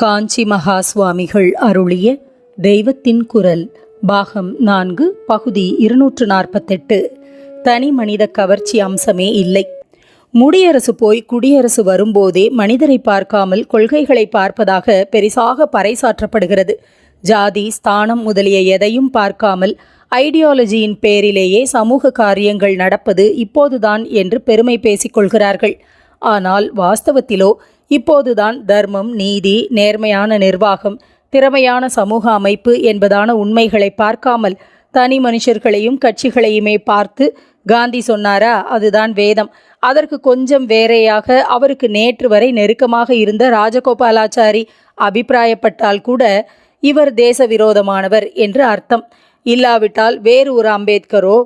காஞ்சி மகா சுவாமிகள் அருளிய தெய்வத்தின் குரல் பாகம் நான்கு பகுதி இருநூற்று நாற்பத்தெட்டு. தனி மனித கவர்ச்சி அம்சமே இல்லை. முடியரசு போய் குடியரசு வரும்போதே மனிதரை பார்க்காமல் கொள்கைகளை பார்ப்பதாக பெரிசாக பறைசாற்றப்படுகிறது. ஜாதி ஸ்தானம் முதலிய எதையும் பார்க்காமல் ஐடியாலஜியின் பேரிலேயே சமூக காரியங்கள் நடப்பது இப்போதுதான் என்று பெருமை பேசிக் கொள்கிறார்கள். ஆனால் வாஸ்தவத்திலோ இப்போதுதான் தர்மம் நீதி நேர்மையான நிர்வாகம் திறமையான சமூக அமைப்பு என்பதான உண்மைகளை பார்க்காமல் தனி மனுஷர்களையும் கட்சிகளையுமே பார்த்து காந்தி சொன்னாரா? அதுதான் வேதம். அதற்கு கொஞ்சம் வேறையாக அவருக்கு நேற்று வரை நெருக்கமாக இருந்த ராஜகோபாலாச்சாரி அபிப்பிராயப்பட்டால் கூட இவர் தேச விரோதமானவர் என்று அர்த்தம். இல்லாவிட்டால் வேறு ஒரு அம்பேத்கரோ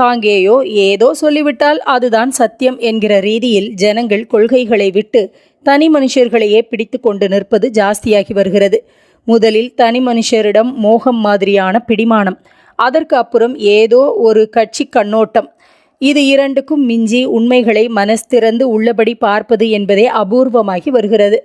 தாங்கேயோ ஏதோ சொல்லிவிட்டால் அதுதான் சத்தியம் என்கிற ரீதியில் ஜனங்கள் கொள்கைகளை விட்டு தனி மனுஷர்களையே பிடித்து கொண்டு நிற்பது ஜாஸ்தியாகி வருகிறது. முதலில் தனி மனுஷரிடம் மோகம் மாதிரியான பிடிமானம் அதற்கு அப்புறம் ஏதோ ஒரு கட்சி கண்ணோட்டம். இது இரண்டுக்கும் மிஞ்சி உண்மைகளை மனஸ்திறந்து உள்ளபடி பார்ப்பது என்பதே அபூர்வமாகி வருகிறது.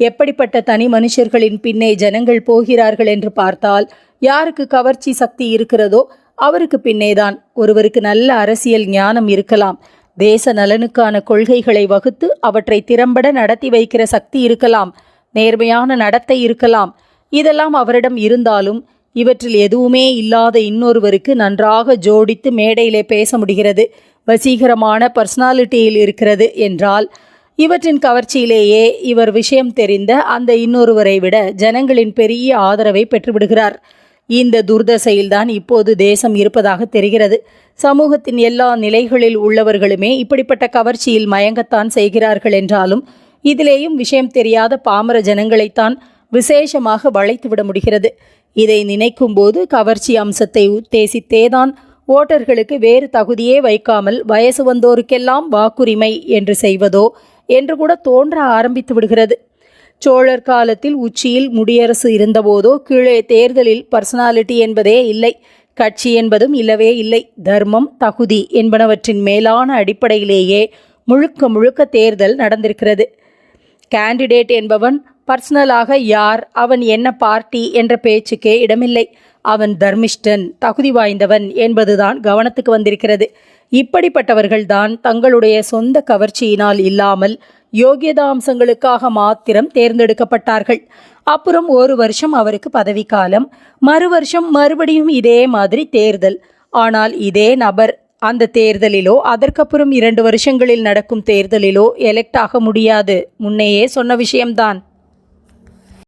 எப்படிப்பட்ட தனி மனுஷர்களின் பின்னே ஜனங்கள் போகிறார்கள் என்று பார்த்தால் யாருக்கு கவர்ச்சி சக்தி இருக்கிறதோ அவருக்கு பின்னேதான் ஒருவருக்கு நல்ல அரசியல் ஞானம் இருக்கலாம். தேச நலனுக்கான கொள்கைகளை வகுத்து அவற்றை திறம்பட நடத்தி வைக்கிற சக்தி இருக்கலாம். நேர்மையான நடத்தை இருக்கலாம். இதெல்லாம் அவரிடம் இருந்தாலும் இவற்றில் எதுவுமே இல்லாத இன்னொருவருக்கு நன்றாக ஜோடித்து மேடையிலே பேச முடிகிறது. வசீகரமான பர்சனாலிட்டியில் இருக்கிறது என்றால் இவற்றின் கவர்ச்சியிலேயே இவர் விஷயம் தெரிந்த அந்த இன்னொருவரை விட ஜனங்களின் பெரிய ஆதரவை பெற்றுவிடுகிறார். இந்த துர்தசையில்தான் இப்போது தேசம் இருப்பதாக தெரிகிறது. சமூகத்தின் எல்லா நிலைகளில் உள்ளவர்களுமே இப்படிப்பட்ட கவர்ச்சியில் மயங்கத்தான் செய்கிறார்கள் என்றாலும் இதிலேயும் விஷயம் தெரியாத பாமர ஜனங்களைத்தான் விசேஷமாக வளைத்துவிட முடிகிறது. இதை நினைக்கும்போது கவர்ச்சி அம்சத்தை உத்தேசித்தேதான் ஓட்டர்களுக்கு வேறு தகுதியே வைக்காமல் வயசு வந்தோருக்கெல்லாம் வாக்குரிமை என்று செய்வதோ என்று கூட தோன்ற ஆரம்பித்து விடுகிறது. சோழர் காலத்தில் உச்சியில் முடியரசு இருந்தபோதோ கீழே தேர்தலில் பர்சனாலிட்டி என்பதே இல்லை. கட்சி என்பதும் இல்லவே இல்லை. தர்மம் தகுதி என்பனவற்றின் மேலான அடிப்படையிலேயே முழுக்க முழுக்க தேர்தல் நடந்திருக்கிறது. கேண்டிடேட் என்பவன் பர்சனலாக யார் அவன் என்ன பார்ட்டி என்ற பேச்சுக்கே இடமில்லை. அவன் தர்மிஷ்டன் தகுதி வாய்ந்தவன் என்பதுதான் கவனத்துக்கு வந்திருக்கிறது. இப்படிப்பட்டவர்கள்தான் தங்களுடைய சொந்த கவர்ச்சியினால் இல்லாமல் யோகியதாம்சங்களுக்காக மாத்திரம் தேர்ந்தெடுக்கப்பட்டார்கள். அப்புறம் ஒரு வருஷம் அவருக்கு பதவிக்காலம் மறு வருஷம் மறுபடியும் இதே மாதிரி தேர்தல். ஆனால் இதே நபர் அந்த தேர்தலிலோ அதற்கப்புறம் இரண்டு வருஷங்களில் நடக்கும் தேர்தலிலோ எலெக்ட் ஆக முடியாது. முன்னையே சொன்ன விஷயம்தான்.